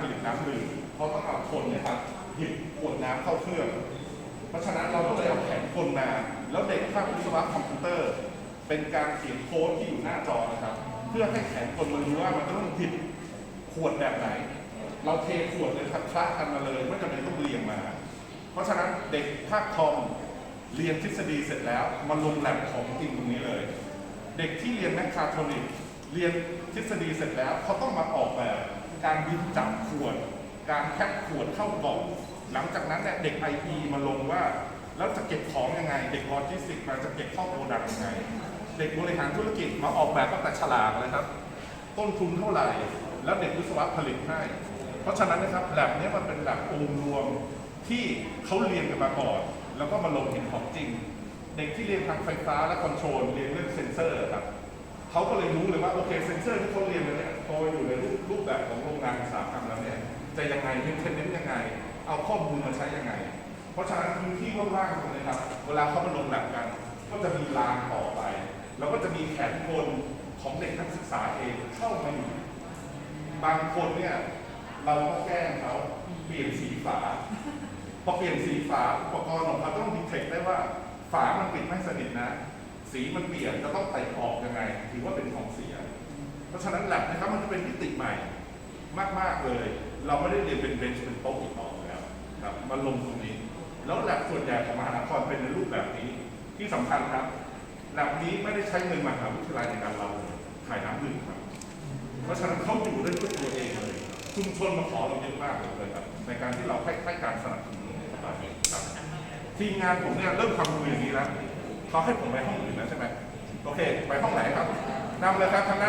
ผลิตน้ำดื่มเขาต้องเอาคนเนะครับหยิบขวดน้ำเข้าเครื่อง เพราะฉะนั้นเราก็เลยเอาแผนคนมา แล้วเด็กภาควิศวะคอมพิวเตอร์ เป็นการเขียนโค้ดที่อยู่หน้าจอนะครับ เพื่อให้แผนคนมันรู้ว่ามันต้องหยิบขวดแบบไหน เราเทขวดเลยครับคละกันมาเลยไม่จำเป็นต้องเรียงมา เพราะฉะนั้นเด็กภาคคอมเรียนทฤษฎีเสร็จแล้วมาลงแลบของจริงตรงนี้เลย เด็กที่เรียนแมคคาทรอนิกเรียนทฤษฎีเสร็จแล้วเขาต้องมาออกแบบการยึดจับ การแพ็คขวดเข้ากล่อง หลังจากนั้นเนี่ยเด็กไอทีมาลงว่า แล้วจะเก็บของยังไง เด็กโลจิสติกมาจะเก็บข้อโปรดักต์ยังไง เด็กบริหารธุรกิจมาออกแบบตั้งแต่ฉลากเลยครับ ต้นทุนเท่าไหร่ แล้วเด็กวิศวะผลิตให้ เพราะฉะนั้นนะครับแลบนี้มันเป็นแลบองค์รวมที่เขาเรียนกันมาก่อน แล้วก็มาลงเห็นของจริง เด็กที่เรียนทางไฟฟ้าและคอนโทรลเรียนเรื่องเซ็นเซอร์ครับเขาก็เลยรู้เลยว่าโอเคเซ็นเซอร์ที่เขาเรียนมาเนี่ยพออยู่ในรูปรูปแบบของโรงงานอุตสาหกรรมแล้วเนี่ย จะยังไงเมนเทนเนนยังไง เอาข้อมูลมาใช้ยังไง เพราะฉะนั้นพื้นที่ว่างๆตรงนี้ครับ เวลาเขามาลงแลบกัน ก็จะมีลานต่อไป แล้วก็จะมีแขนกลของเด็กนักศึกษาเองเข้ามาอยู่บางคนเนี่ยเราก็แกล้งเขาเปลี่ยนสีฝาพอเปลี่ยนสีฝาอุปกรณ์ของเขาต้องดีเทคได้ว่า ฝามันปิดไม่สนิทนะ สีมันเปลี่ยนจะต้องเตะออกยังไง ถือว่าเป็นของเสีย เพราะฉะนั้นแลบนะครับมันจะเป็นมิติใหม่ มาก ๆ เลย เราไม่ได้เรียนเป็นเบนช์เป็นโต๊ะอีกต่อไปแล้วครับมาลงตรงนี้ แล้วแลบส่วนใหญ่ของมหานครเป็นในรูปแบบนี้ที่สำคัญครับแลบนี้ไม่ได้ใช้เงินมหาวิทยาลัยในการเราถ่ายน้ำดื่มครับ เพราะฉะนั้นเขาอยู่ได้ด้วยตัวเองเลยชุมชนมาขอเราเยอะมากเลยครับ ในการที่เราให้ใหการสนับสนุนครับครับทีมงานผมเนี่ยเริ่มทำมืออย่างนี้แล้วเขาให้ผมไปห้องอื่นแล้วใช่ไหมโอเค ไปห้องไหนครับนำเลยครับทางด้าน